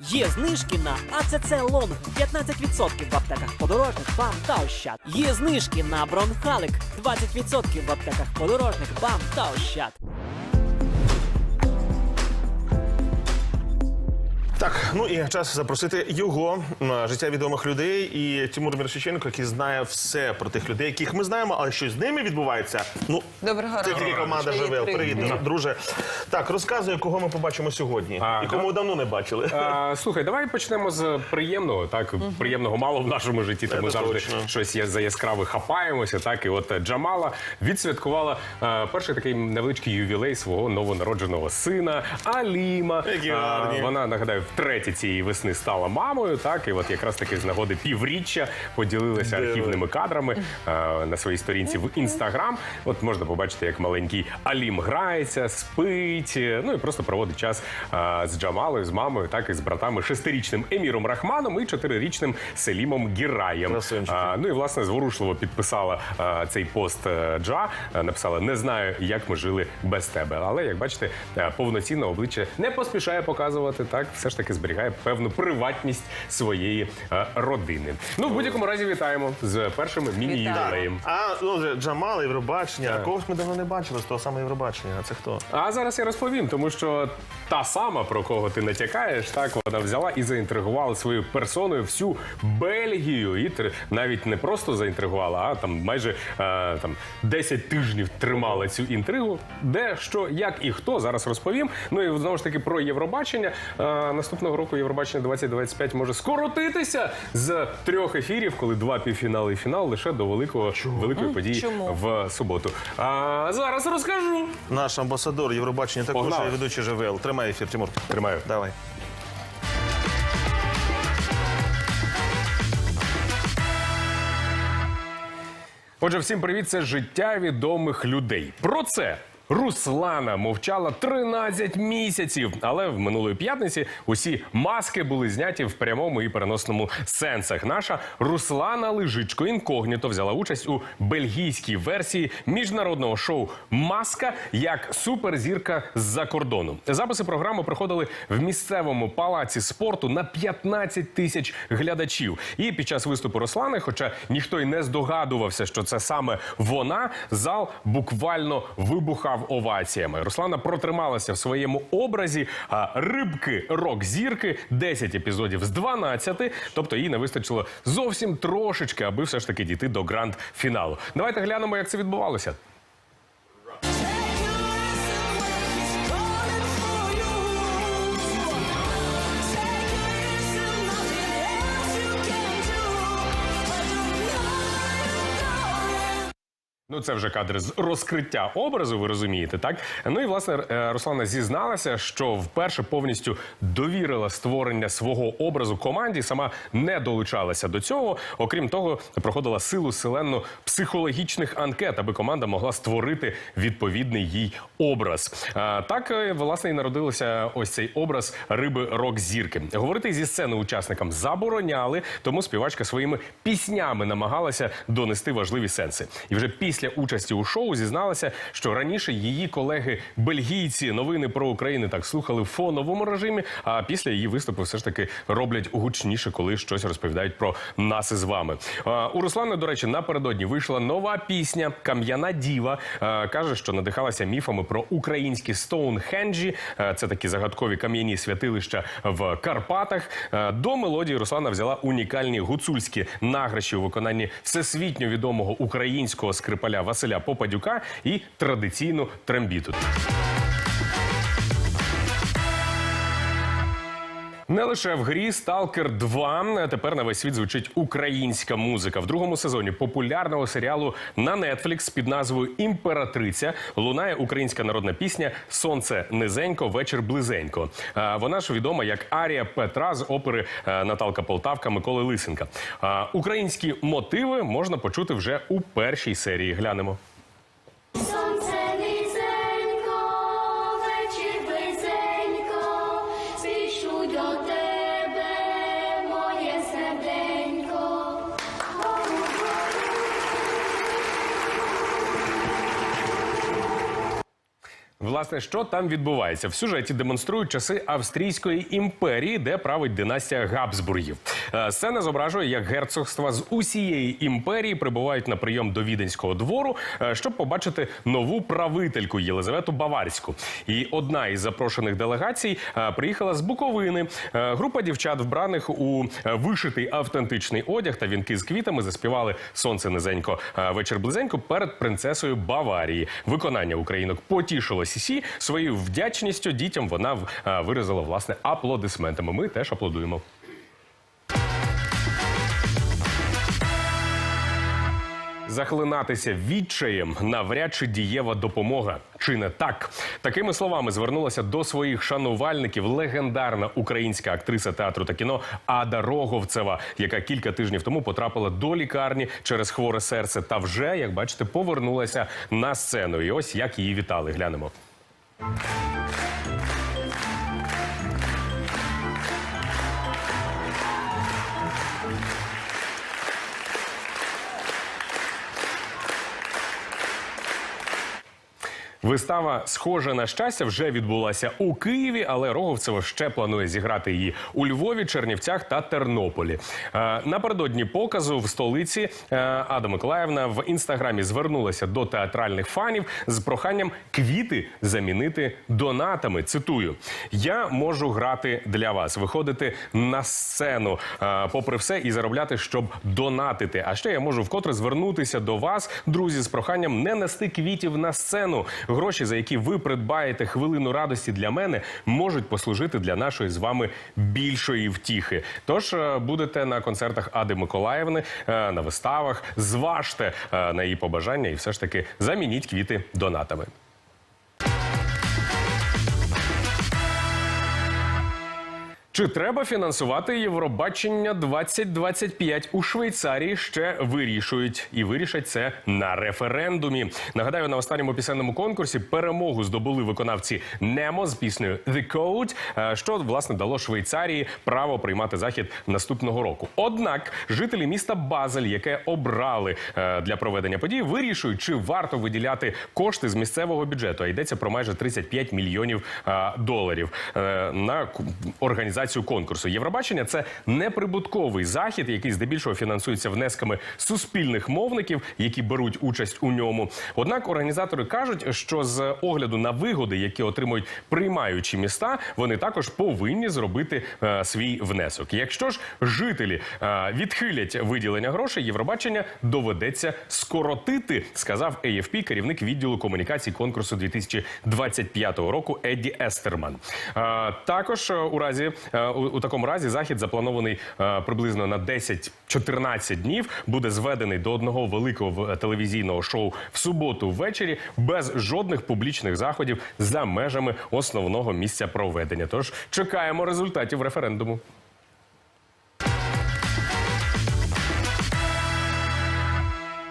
Є знижки на АЦЦ Лонг 15% в аптеках подорожних БАМ та Ощад. Є знижки на Бронхалик 20% в аптеках подорожних БАМ та Ощад. Так, ну і час запросити його м, життя відомих людей і Тимур Мірошиченко, який знає все про тих людей, яких ми знаємо, але що з ними відбувається. Ну Доброго це тільки команда живе. привіт. Друже. Так, розказуй, кого ми побачимо сьогодні, А, і кому давно не бачили. А, слухай, давай почнемо з приємного. Так приємного мало в нашому житті, тому завжди точно. щось є за яскраве хапаємося. Так і от Джамала відсвяткувала е, перший такий невеличкий ювілей свого новонародженого сина Аліма. Які А, вона нагадаю, втретє цієї весни стала мамою. Так і от якраз таки з нагоди півріччя поділилися Диви. архівними кадрами е, на своїй сторінці в інстаграм. От можна побачити, як маленький Алім грається, спить. е, Ну і просто проводить час е, з Джамалою, з мамою, так і з братами шестирічним Еміром Рахманом і чотирирічним Селімом Гіраєм. А, ну і власне зворушливо підписала е, цей пост е, Джа. Е, Написала: не знаю, як ми жили без тебе. Але як бачите, е, повноцінне обличчя не поспішає показувати так, все ж таки зберігає певну приватність своєї е, родини. Ну в будь-якому разі вітаємо з першим міні-ювілеєм. А ну вже Джамал, Євробачення. Когось ми давно не бачили з того самого Євробачення. А це хто? А зараз я розповім, тому що та сама, про кого ти натякаєш, так вона взяла і заінтригувала своєю персоною всю Бельгію. І тр- навіть не просто заінтригувала, а там майже е, там 10 тижнів тримала цю інтригу. Де що, як і хто зараз розповім. Ну і знову ж таки про Євробачення. Е, наступного року Євробачення 2025 може скоротитися з трьох ефірів, коли два півфінали і фінал лише до великого великої події Чому? в суботу. А зараз розкажу. Наш амбасадор Євробачення також Погнали. є ведучий ЖВЛ. Тримай ефір, Тимур. Тримаю. Давай. Отже, всім привіт, це життя відомих людей. Про це. Руслана мовчала 13 місяців, але в минулої п'ятниці усі маски були зняті в прямому і переносному сенсах. Наша Руслана Лежичко інкогніто взяла участь у бельгійській версії міжнародного шоу Маска як суперзірка з-за кордону. Записи програми проходили в місцевому палаці спорту на 15 тисяч глядачів. І під час виступу Руслани, хоча ніхто й не здогадувався, що це саме вона, зал буквально вибухав оваціями. Руслана протрималася в своєму образі рибки рок-зірки 10 епізодів з 12, тобто їй не вистачило зовсім трошечки, аби все ж таки дійти до гранд-фіналу. Давайте глянемо, як це відбувалося. Ну, це вже кадри з розкриття образу, ви розумієте, так? Ну і власне е, Руслана зізналася, що вперше повністю довірила створення свого образу команді, сама не долучалася до цього. Окрім того, проходила силу селенну психологічних анкет, аби команда могла створити відповідний їй образ. Так е, власне і народилося ось цей образ риби рок-зірки. Говорити зі сцени учасникам забороняли, тому співачка своїми піснями намагалася донести важливі сенси. І вже після участі у шоу зізналася, що раніше її колеги бельгійці новини про Україну так слухали в фоновому режимі. А після її виступу все ж таки роблять гучніше, коли щось розповідають про нас із вами. У Руслани, до речі, напередодні вийшла нова пісня Кам'яна діва. Каже, що надихалася міфами про українські Стоунхенджі. Це такі загадкові кам'яні святилища в Карпатах. До мелодії Руслана взяла унікальні гуцульські награші у виконанні всесвітньо відомого українського скрипаля Василя Попадюка і традиційну трембіту. Не лише в грі Сталкер 2 тепер на весь світ звучить українська музика. В другому сезоні популярного серіалу на Netflix під назвою Імператриця лунає українська народна пісня Сонце низенько, вечір близенько. Вона ж відома як Арія Петра з опери е, Наталка Полтавка Миколи Лисенка. Українські мотиви можна почути вже у першій серії. Глянемо. Власне, що там відбувається? В сюжеті демонструють часи Австрійської імперії, де править династія Габсбургів. Е, Сцена зображує, як герцогства з усієї імперії прибувають на прийом до віденського двору, е, щоб побачити нову правительку Єлизавету Баварську. І одна із запрошених делегацій е, приїхала з Буковини. Група дівчат, вбраних у вишитий автентичний одяг та вінки з квітами, заспівали сонце низенько, вечір близенько перед принцесою Баварії. Виконання українок потішило Сісі своєю вдячністю дітям. Вона е, виразила власне аплодисментами. Ми теж аплодуємо. Захлинатися відчаєм навряд чи дієва допомога. Чи не так? Такими словами звернулася до своїх шанувальників легендарна українська актриса театру та кіно Ада Роговцева, яка кілька тижнів тому потрапила до лікарні через хворе серце та вже, як бачите, повернулася на сцену. І ось як її вітали. Глянемо. Thank you. Вистава схожа на щастя вже відбулася у Києві, але Роговцева ще планує зіграти її у Львові, Чернівцях та Тернополі. Е, Напередодні показу в столиці е, Ада Миколаївна в інстаграмі звернулася до театральних фанів з проханням квіти замінити донатами. Цитую: я можу грати для вас, виходити на сцену, е, попри все, і заробляти, щоб донатити. А ще я можу вкотре звернутися до вас, друзі, з проханням не нести квітів на сцену. Гроші, за які ви придбаєте хвилину радості для мене, можуть послужити для нашої з вами більшої втіхи. Тож е, будете на концертах Ади Миколаївни, е, на виставах, зважте е, на її побажання і все ж таки замініть квіти донатами. Чи треба фінансувати Євробачення 2025 у Швейцарії? Ще вирішують і вирішать це на референдумі. Нагадаю, на останньому пісенному конкурсі перемогу здобули виконавці Немо з піснею «The Code», е, що власне дало Швейцарії право приймати захід наступного року. Однак жителі міста Базель, яке обрали е, для проведення подій, вирішують, чи варто виділяти кошти з місцевого бюджету. А йдеться про майже 35 мільйонів е, доларів на ку- організацію конкурсу. Євробачення це неприбутковий захід, який здебільшого фінансується внесками суспільних мовників, які беруть участь у ньому. Однак організатори кажуть, що з огляду на вигоди, які отримують приймаючі міста, вони також повинні зробити е, свій внесок. Якщо ж жителі е, відхилять виділення грошей, Євробачення доведеться скоротити, сказав AFP, керівник відділу комунікацій конкурсу 2025 року Едді Естерман. Е, також е, у разі у, у такому разі захід запланований е, приблизно на 10-14 днів. Буде зведений до одного великого в- телевізійного шоу в суботу ввечері без жодних публічних заходів за межами основного місця проведення. Тож чекаємо результатів референдуму.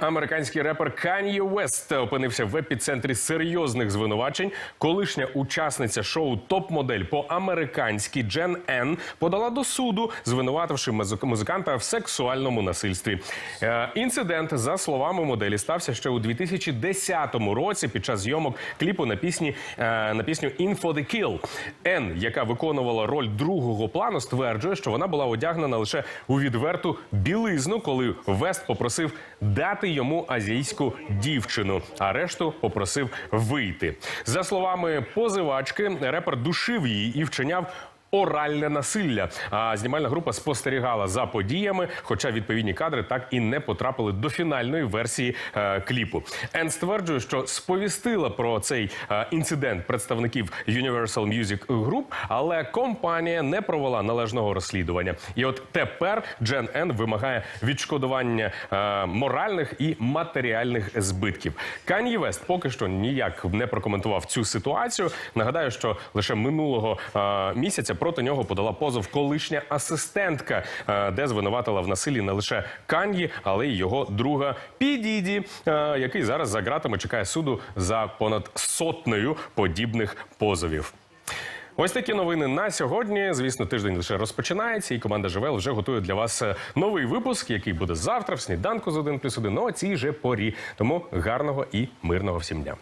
Американський репер Кан'є Уест опинився в епіцентрі серйозних звинувачень. Колишня учасниця шоу Топ-модель по-американськи Джен Ен подала до суду, звинувативши музик- музиканта в сексуальному насильстві. Е, Інцидент, за словами моделі, стався ще у 2010 році під час зйомок кліпу на пісні е, на пісню «In for the Kill». Ен, яка виконувала роль другого плану, стверджує, що вона була одягнена лише у відверту білизну, коли Вест попросив дати йому азійську дівчину, а решту попросив вийти. За словами позивачки, репер душив її і вчиняв. Оральне насилля. А знімальна група спостерігала за подіями, хоча відповідні кадри так і не потрапили до фінальної версії е, кліпу. Ен стверджує, що сповістила про цей е, інцидент представників Universal Music Group, але компанія не провела належного розслідування. І от тепер Джен Ен вимагає відшкодування е, моральних і матеріальних збитків. Кан'ї Вест поки що ніяк не прокоментував цю ситуацію. Нагадаю, що лише минулого е, місяця проти нього подала позов колишня асистентка, е, де звинуватила в насиллі не лише Кан'ї, але й його друга Підіді, е, який зараз за ґратами чекає суду за понад сотнею подібних позовів. Ось такі новини на сьогодні. Звісно, тиждень лише розпочинається, і команда ЖВЛ вже готує для вас е, новий випуск, який буде завтра в сніданку з 1 плюс 1, ну, о цій же порі. Тому гарного і мирного всім дня.